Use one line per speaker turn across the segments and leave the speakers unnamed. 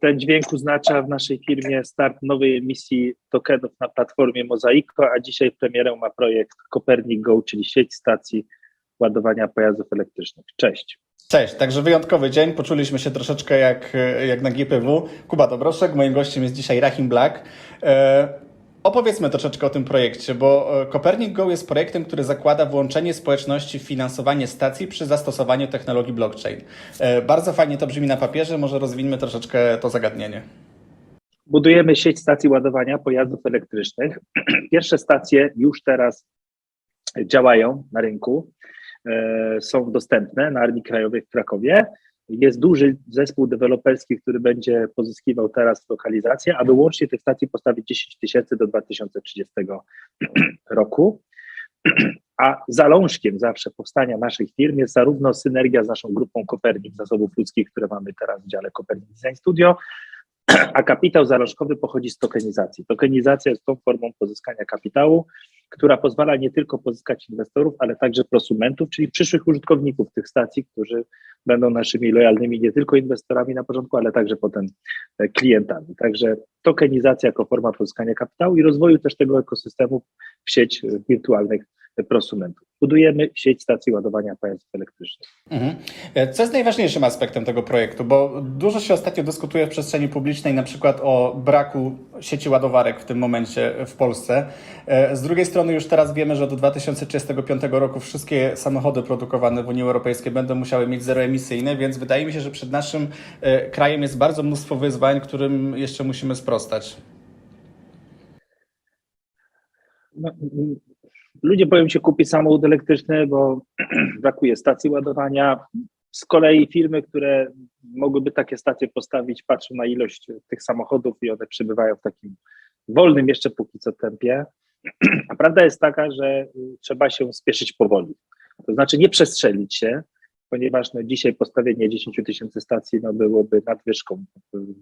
Ten dźwięk oznacza w naszej firmie start nowej emisji tokenów na platformie Mozaiko, a dzisiaj premierę ma projekt Copernic Go, czyli sieć stacji ładowania pojazdów elektrycznych. Cześć.
Cześć, także wyjątkowy dzień. Poczuliśmy się troszeczkę jak, jak na GPW. Kuba Dobroszek, moim gościem jest dzisiaj Rahim Black. E, opowiedzmy troszeczkę o tym projekcie, bo e, Copernic Go jest projektem, który zakłada włączenie społeczności w finansowanie stacji przy zastosowaniu technologii blockchain. E, bardzo fajnie to brzmi na papierze, może rozwiniemy troszeczkę to zagadnienie.
Budujemy sieć stacji ładowania pojazdów elektrycznych. Pierwsze stacje już teraz działają na rynku. E, są dostępne na Armii Krajowej w Krakowie. Jest duży zespół deweloperski, który będzie pozyskiwał teraz lokalizację, aby łącznie tych stacji postawić 10 tysięcy do 2030 roku. A zalążkiem zawsze powstania naszych firm jest zarówno synergia z naszą grupą Kopernik Zasobów Ludzkich, które mamy teraz w dziale Kopernik Design Studio, a kapitał zalążkowy pochodzi z tokenizacji. Tokenizacja jest tą formą pozyskania kapitału, która pozwala nie tylko pozyskać inwestorów, ale także prosumentów, czyli przyszłych użytkowników tych stacji, którzy będą naszymi lojalnymi nie tylko inwestorami na początku, ale także potem e, klientami. Także tokenizacja jako forma pozyskania kapitału i rozwoju też tego ekosystemu w sieć wirtualnych prosumentów. Budujemy sieć stacji ładowania pojazdów elektrycznych.
Mhm. E, co jest najważniejszym aspektem tego projektu? Bo dużo się ostatnio dyskutuje w przestrzeni publicznej na przykład o braku sieci ładowarek w tym momencie w Polsce. E, z drugiej strony już teraz wiemy, że do 2035 roku wszystkie samochody produkowane w Unii Europejskiej będą musiały mieć zeroemisyjne, więc wydaje mi się, że przed naszym e, krajem jest bardzo mnóstwo wyzwań, którym jeszcze musimy sprostać.
No, ludzie boją się kupić samochód elektryczny, bo brakuje stacji ładowania. Z kolei firmy, które mogłyby takie stacje postawić, patrzą na ilość tych samochodów i one przybywają w takim wolnym jeszcze póki co tempie. A prawda jest taka, że trzeba się spieszyć powoli. To znaczy nie przestrzelić się, ponieważ no, dzisiaj postawienie 10 tysięcy stacji no, byłoby nadwyżką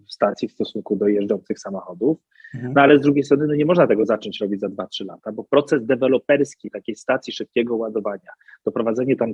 stacji w stosunku do jeżdżących samochodów. Mhm. No ale z drugiej strony no, nie można tego zacząć robić za 2-3 lata, bo proces deweloperski takiej stacji szybkiego ładowania, doprowadzenie tam,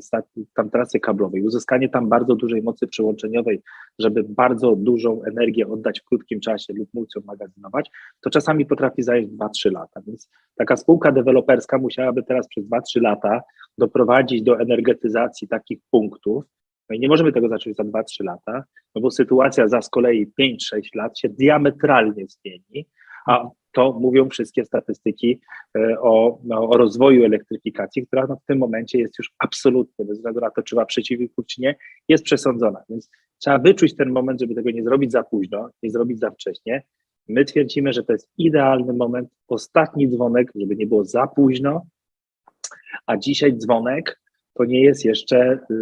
tam trasy kablowej, uzyskanie tam bardzo dużej mocy przyłączeniowej, żeby bardzo dużą energię oddać w krótkim czasie lub móc ją magazynować, to czasami potrafi zająć 2-3 lata. Więc taka spółka deweloperska musiałaby teraz przez 2-3 lata doprowadzić do energetyzacji takich punktów, no i nie możemy tego zacząć za 2-3 lata, no bo sytuacja za z kolei 5-6 lat się diametralnie zmieni, a to mówią wszystkie statystyki e, o, no, o rozwoju elektryfikacji, która no w tym momencie jest już absolutnie, bez względu na to, czy ma przeciwników, czy nie, jest przesądzona. Więc trzeba wyczuć ten moment, żeby tego nie zrobić za późno, nie zrobić za wcześnie. My twierdzimy, że to jest idealny moment, ostatni dzwonek, żeby nie było za późno, a dzisiaj dzwonek to nie jest jeszcze y,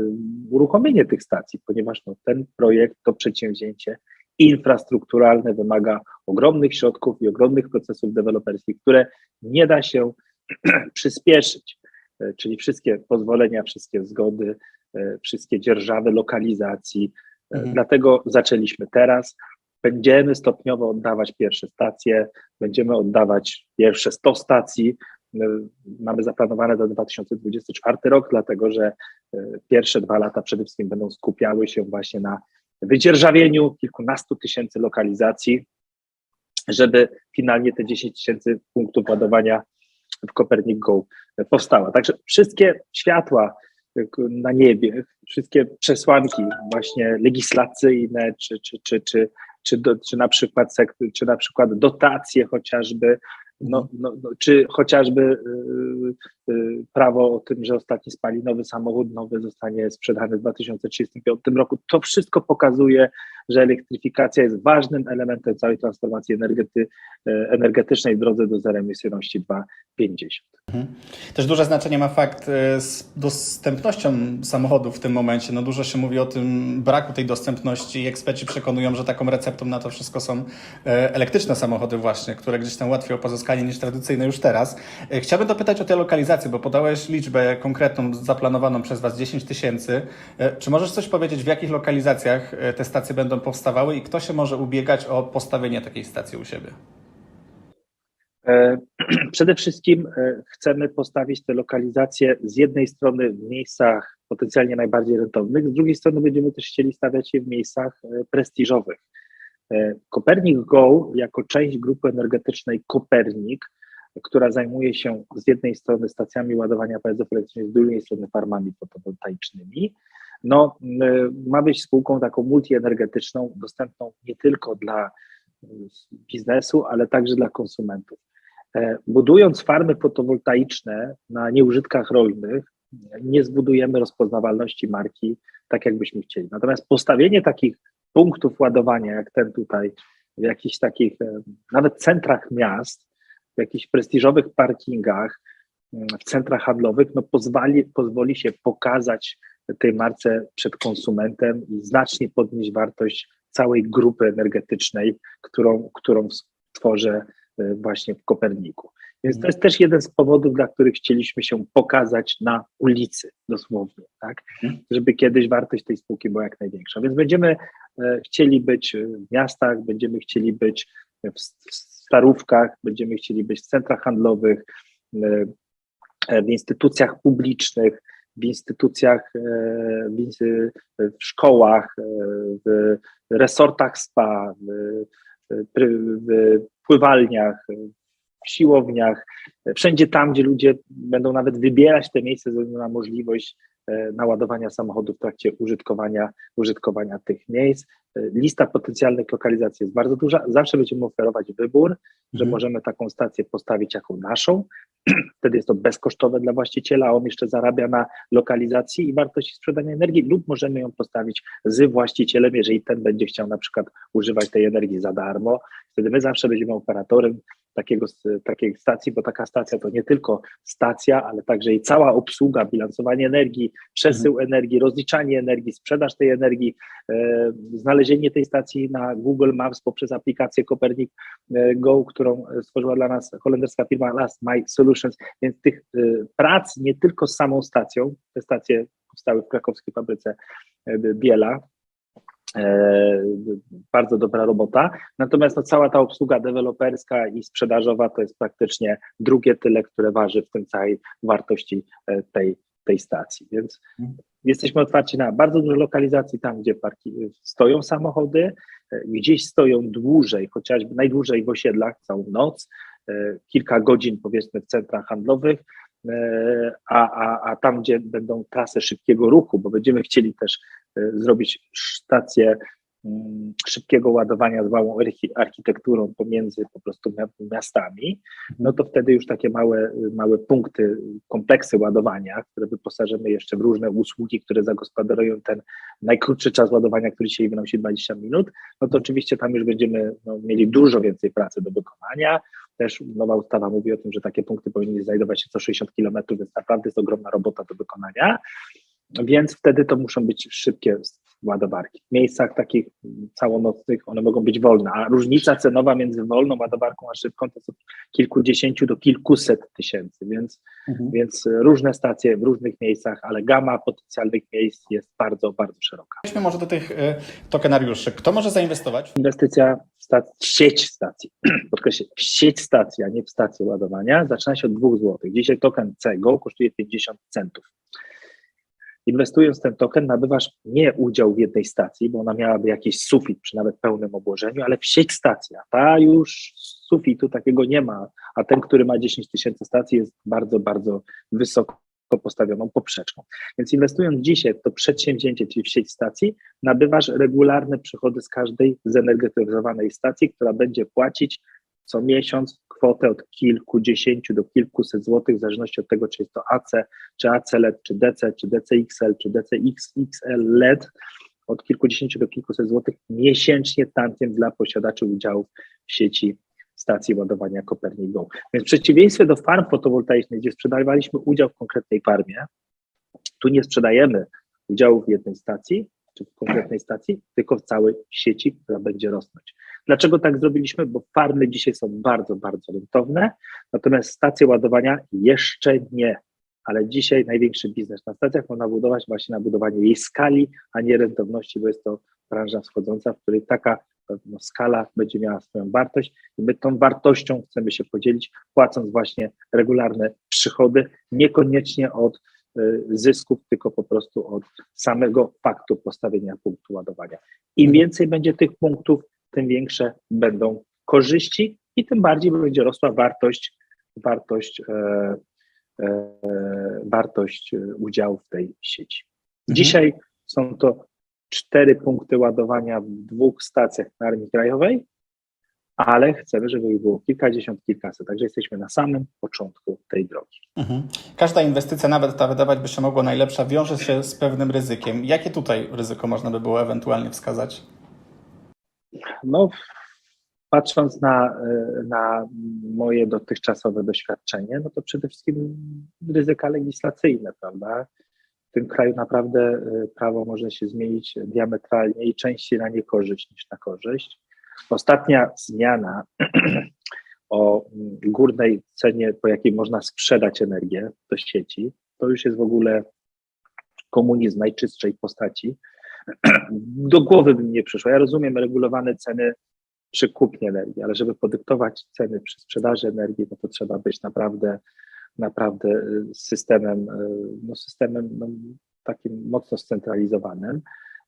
uruchomienie tych stacji, ponieważ no, ten projekt, to przedsięwzięcie infrastrukturalne wymaga ogromnych środków i ogromnych procesów deweloperskich, które nie da się przyspieszyć, e, czyli wszystkie pozwolenia, wszystkie zgody, e, wszystkie dzierżawy lokalizacji. E, mhm. Dlatego zaczęliśmy teraz. Będziemy stopniowo oddawać pierwsze stacje, będziemy oddawać pierwsze 100 stacji. Mamy zaplanowane do 2024 rok, dlatego że pierwsze dwa lata przede wszystkim będą skupiały się właśnie na wydzierżawieniu kilkunastu tysięcy lokalizacji, żeby finalnie te 10 tysięcy punktów ładowania w Copernic Go powstała. Także wszystkie światła na niebie, wszystkie przesłanki właśnie legislacyjne, czy, czy, czy, czy, czy, do, czy, na, przykład czy na przykład dotacje chociażby, no, no, no, czy chociażby y, y, prawo o tym, że ostatni spalinowy samochód nowy zostanie sprzedany w 2035 roku. To wszystko pokazuje, że elektryfikacja jest ważnym elementem całej transformacji energety, y, energetycznej w drodze do zeroemisyjności 250.
Mhm. Też duże znaczenie ma fakt z dostępnością samochodów w tym momencie. No dużo się mówi o tym braku tej dostępności i eksperci przekonują, że taką receptą na to wszystko są elektryczne samochody właśnie, które gdzieś tam łatwiej o pozyskanie niż tradycyjne już teraz. E, chciałbym dopytać o te lokalizacje, bo podałeś liczbę konkretną, zaplanowaną przez Was 10 tysięcy. E, czy możesz coś powiedzieć, w jakich lokalizacjach e, te stacje będą powstawały i kto się może ubiegać o postawienie takiej stacji u siebie?
Przede wszystkim chcemy postawić te lokalizacje z jednej strony w miejscach potencjalnie najbardziej rentownych, z drugiej strony będziemy też chcieli stawiać je w miejscach prestiżowych. E, Kopernik Go jako część grupy energetycznej Kopernik, która zajmuje się z jednej strony stacjami ładowania pojazdów elektrycznych, z drugiej strony farmami fotowoltaicznymi, no, y, ma być spółką taką multienergetyczną, dostępną nie tylko dla y, biznesu, ale także dla konsumentów. E, Budując farmy fotowoltaiczne na nieużytkach rolnych, nie zbudujemy rozpoznawalności marki tak, jakbyśmy chcieli. Natomiast postawienie takich punktów ładowania, jak ten tutaj, w jakichś takich, e, nawet centrach miast, w jakichś prestiżowych parkingach, m, w centrach handlowych, no pozwoli, pozwoli się pokazać tej marce przed konsumentem i znacznie podnieść wartość całej grupy energetycznej, którą, którą tworzę e, właśnie w Koperniku. Więc to jest też jeden z powodów, dla których chcieliśmy się pokazać na ulicy, dosłownie, tak?
Mhm.
Żeby kiedyś wartość tej spółki była jak największa. Więc będziemy e, chcieli być w miastach, będziemy chcieli być w starówkach, będziemy chcieli być w centrach handlowych, e, w instytucjach publicznych, w instytucjach, e, w, szkołach, e, w resortach spa, w, pływalniach, w siłowniach, wszędzie tam, gdzie ludzie będą nawet wybierać te miejsca ze względu na możliwość e, naładowania samochodu w trakcie użytkowania, użytkowania tych miejsc. Lista potencjalnych lokalizacji jest bardzo duża. Zawsze będziemy oferować wybór, że
Mhm.
możemy taką stację postawić jako naszą. Wtedy jest to bezkosztowe dla właściciela, a on jeszcze zarabia na lokalizacji i wartości sprzedania energii, lub możemy ją postawić z właścicielem, jeżeli ten będzie chciał na przykład używać tej energii za darmo. Wtedy my zawsze będziemy operatorem takiego, takiej stacji, bo taka stacja to nie tylko stacja, ale także i cała obsługa, bilansowanie energii, przesył energii, rozliczanie energii, sprzedaż tej energii, e, znalezienie tej stacji na Google Maps poprzez aplikację Copernic e, Go, którą stworzyła dla nas holenderska firma Last Mile Więc tych e, prac nie tylko z samą stacją, te stacje powstały w krakowskiej fabryce e, Biela, E, bardzo dobra robota. Natomiast no, cała ta obsługa deweloperska i sprzedażowa to jest praktycznie drugie tyle, które waży w tym całej wartości e, tej, tej stacji. Więc jesteśmy otwarci na bardzo dużo lokalizacji, tam gdzie parki, stoją samochody, e, gdzieś stoją dłużej, chociażby najdłużej w osiedlach, całą noc, kilka godzin powiedzmy w centrach handlowych, e, a, a, a tam, gdzie będą trasy szybkiego ruchu, bo będziemy chcieli też e, zrobić stację mm, szybkiego ładowania z małą archi- architekturą pomiędzy po prostu mia- miastami, no to wtedy już takie małe, małe punkty, kompleksy ładowania, które wyposażymy jeszcze w różne usługi, które zagospodarują ten najkrótszy czas ładowania, który dzisiaj wynosi 20 minut, no to oczywiście tam już będziemy no, mieli dużo więcej pracy do wykonania. Też nowa ustawa mówi o tym, że takie punkty powinny znajdować się co 60 km, więc naprawdę jest ogromna robota do wykonania. Więc wtedy to muszą być szybkie ładowarki. W miejscach takich całonocnych one mogą być wolne, a różnica cenowa między wolną ładowarką a szybką to jest od kilkudziesięciu do kilkuset tysięcy, więc,
Mhm.
więc różne stacje w różnych miejscach, ale gama potencjalnych miejsc jest bardzo, bardzo szeroka.
Przejdźmy może do tych e, tokenariuszy. Kto może zainwestować?
Inwestycja stac- sieć stacji, podkreślę, sieć stacji, a nie w stację ładowania, zaczyna się od 2 zł. Dzisiaj token CEGO kosztuje 50 centów. Inwestując w ten token, nabywasz nie udział w jednej stacji, bo ona miałaby jakiś sufit przy nawet pełnym obłożeniu, ale w sieć stacji. A ta już sufitu takiego nie ma, a ten, który ma 10 tysięcy stacji, jest bardzo, bardzo wysoko postawioną poprzeczką. Więc inwestując dzisiaj w to przedsięwzięcie, czyli w sieć stacji, nabywasz regularne przychody z każdej zenergetyzowanej stacji, która będzie płacić co miesiąc kwotę od kilkudziesięciu do kilkuset złotych, w zależności od tego, czy jest to AC, czy AC LED, czy DC, czy DCXL, czy DCXL LED, od kilkudziesięciu do kilkuset złotych miesięcznie tantiem dla posiadaczy udziałów w sieci stacji ładowania Copernic Go. Więc w przeciwieństwie do farm fotowoltaicznych, gdzie sprzedawaliśmy udział w konkretnej farmie, tu nie sprzedajemy udziału w jednej stacji, czy w konkretnej stacji, tylko w całej sieci, która będzie rosnąć. Dlaczego tak zrobiliśmy? Bo farmy dzisiaj są bardzo, bardzo rentowne, natomiast stacje ładowania jeszcze nie. Ale dzisiaj największy biznes na stacjach można budować właśnie na budowanie jej skali, a nie rentowności, bo jest to branża wschodząca, w której taka no, skala będzie miała swoją wartość i my tą wartością chcemy się podzielić, płacąc właśnie regularne przychody, niekoniecznie od y, zysków, tylko po prostu od samego faktu postawienia punktu ładowania. Im więcej będzie tych punktów, tym większe będą korzyści i tym bardziej będzie rosła wartość, wartość, e, e, wartość e, udziału w tej sieci. Dzisiaj są to cztery punkty ładowania w dwóch stacjach na Armii Krajowej, ale chcemy, żeby ich było kilkadziesiąt, kilkaset. Także jesteśmy na samym początku tej drogi.
Mhm. Każda inwestycja, nawet ta wydawać by się mogła najlepsza, wiąże się z pewnym ryzykiem. Jakie tutaj ryzyko można by było ewentualnie wskazać?
No, patrząc na, e, na moje dotychczasowe doświadczenie, no to przede wszystkim ryzyka legislacyjne, prawda? W tym kraju naprawdę e, prawo może się zmienić diametralnie i częściej na niekorzyść niż na korzyść. Ostatnia zmiana o mm, górnej cenie, po jakiej można sprzedać energię do sieci, to już jest w ogóle komunizm najczystszej postaci. Do głowy by mi nie przyszło. Ja rozumiem regulowane ceny przy kupnie energii, ale żeby podyktować ceny przy sprzedaży energii, no to trzeba być naprawdę, naprawdę y, systemem, y, no systemem no, takim mocno scentralizowanym,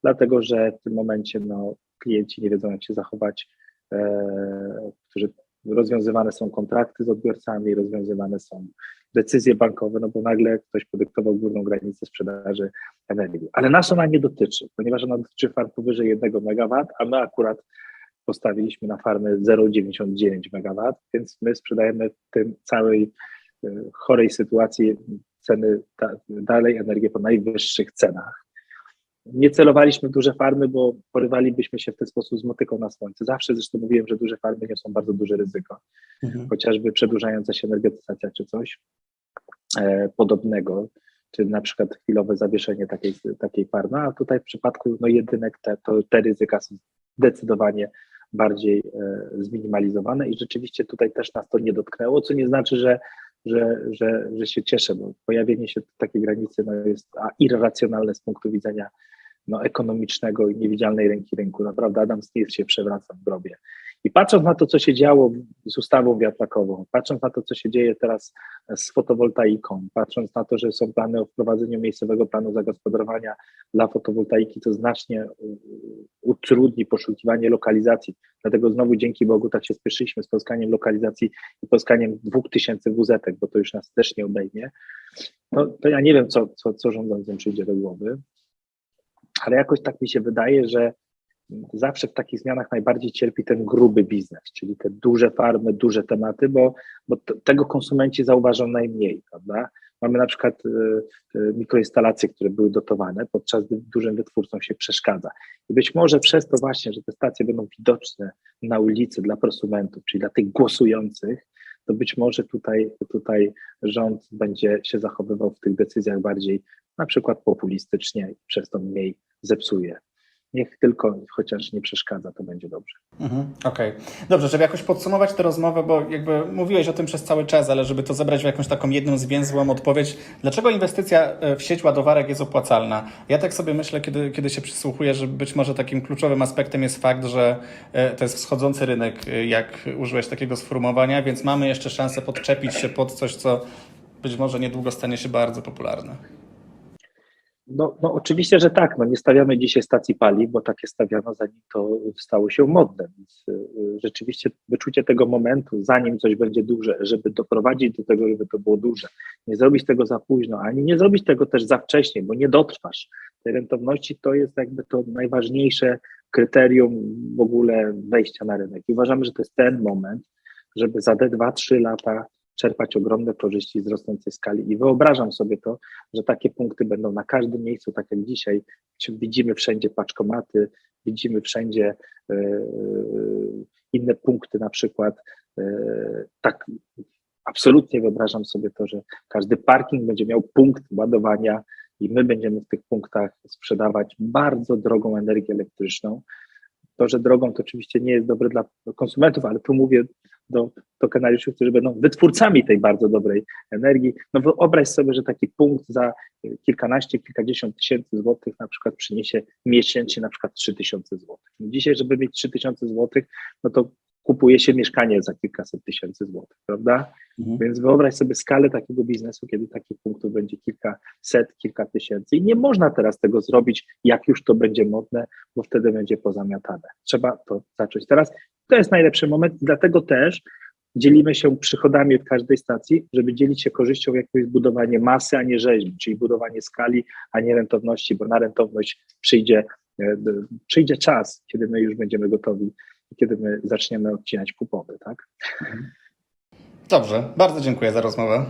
dlatego że w tym momencie no, klienci nie wiedzą, jak się zachować, e, którzy rozwiązywane są kontrakty z odbiorcami, rozwiązywane są decyzje bankowe, no bo nagle ktoś podyktował górną granicę sprzedaży energii. Ale nas ona nie dotyczy, ponieważ ona dotyczy farm powyżej 1 MW, a my akurat postawiliśmy na farmy 0,99 MW, więc my sprzedajemy tym całej chorej sytuacji ceny ta, dalej energię po najwyższych cenach. Nie celowaliśmy w duże farmy, bo porywalibyśmy się w ten sposób z motyką na słońce. Zawsze zresztą mówiłem, że duże farmy niosą bardzo duże ryzyko,
Mhm.
chociażby przedłużająca się energetyzacja czy coś e, podobnego, czy na przykład chwilowe zawieszenie takiej, takiej farmy, a tutaj w przypadku no jedynek te, to te ryzyka są zdecydowanie bardziej e, zminimalizowane i rzeczywiście tutaj też nas to nie dotknęło, co nie znaczy, że, że, że, że się cieszę, bo pojawienie się takiej granicy no, jest irracjonalne z punktu widzenia no, ekonomicznego i niewidzialnej ręki rynku. Naprawdę Adam Smith się przewraca w grobie. I patrząc na to, co się działo z ustawą wiatrakową, patrząc na to, co się dzieje teraz z fotowoltaiką, patrząc na to, że są plany o wprowadzeniu miejscowego planu zagospodarowania dla fotowoltaiki, to znacznie utrudni poszukiwanie lokalizacji. Dlatego znowu dzięki Bogu tak się spieszyliśmy z poskaniem lokalizacji i dwóch tysięcy wuzetek, bo to już nas też nie obejmie. No, to ja nie wiem, co, co, co rządzącym przyjdzie do głowy, ale jakoś tak mi się wydaje, że zawsze w takich zmianach najbardziej cierpi ten gruby biznes, czyli te duże farmy, duże tematy, bo, bo t- tego konsumenci zauważą najmniej, prawda? Mamy na przykład y, y, mikroinstalacje, które były dotowane, podczas gdy dużym wytwórcom się przeszkadza. I być może przez to właśnie, że te stacje będą widoczne na ulicy dla prosumentów, czyli dla tych głosujących, to być może tutaj, tutaj rząd będzie się zachowywał w tych decyzjach bardziej na przykład populistycznie i przez to mniej zepsuje niech tylko chociaż nie przeszkadza, to będzie dobrze.
Mhm, Okej. Dobrze, żeby jakoś podsumować tę rozmowę, bo jakby mówiłeś o tym przez cały czas, ale żeby to zebrać w jakąś taką jedną zwięzłą odpowiedź, dlaczego inwestycja e, w sieć ładowarek jest opłacalna? Ja tak sobie myślę, kiedy, kiedy się przysłuchuję, że być może takim kluczowym aspektem jest fakt, że e, to jest wschodzący rynek, e, jak użyłeś takiego sformułowania, więc mamy jeszcze szansę podczepić się pod coś, co być może niedługo stanie się bardzo popularne.
No, no oczywiście, że tak. No nie stawiamy dzisiaj stacji paliw, bo takie stawiano zanim to stało się modne. Więc y, rzeczywiście wyczucie tego momentu, zanim coś będzie duże, żeby doprowadzić do tego, żeby to było duże, nie zrobić tego za późno, ani nie zrobić tego też za wcześnie, bo nie dotrwasz. Tej rentowności to jest jakby to najważniejsze kryterium w ogóle wejścia na rynek. I uważamy, że to jest ten moment, żeby za te 2-3 lata czerpać ogromne korzyści z rosnącej skali. I wyobrażam sobie to, że takie punkty będą na każdym miejscu, tak jak dzisiaj. Widzimy wszędzie paczkomaty, widzimy wszędzie e, inne punkty, na przykład. E, tak, absolutnie wyobrażam sobie to, że każdy parking będzie miał punkt ładowania i my będziemy w tych punktach sprzedawać bardzo drogą energię elektryczną. To, że drogą to oczywiście nie jest dobre dla konsumentów, ale tu mówię do, kanaliszów, którzy będą wytwórcami tej bardzo dobrej energii. No wyobraź sobie, że taki punkt za kilkanaście, kilkadziesiąt tysięcy złotych na przykład przyniesie miesięcznie na przykład trzy tysiące złotych. No dzisiaj, żeby mieć trzy tysiące złotych, no to kupuje się mieszkanie za kilkaset tysięcy złotych, prawda?
Mhm.
Więc wyobraź sobie skalę takiego biznesu, kiedy takich punktów będzie kilkaset, kilka tysięcy. I nie można teraz tego zrobić, jak już to będzie modne, bo wtedy będzie pozamiatane. Trzeba to zacząć teraz. To jest najlepszy moment i dlatego też dzielimy się przychodami od każdej stacji, żeby dzielić się korzyścią, jaką jest budowanie masy, a nie rzeźbi, czyli budowanie skali, a nie rentowności, bo na rentowność przyjdzie, e, przyjdzie czas, kiedy my już będziemy gotowi, kiedy my zaczniemy odcinać kupowy, tak?
Dobrze, bardzo dziękuję za rozmowę.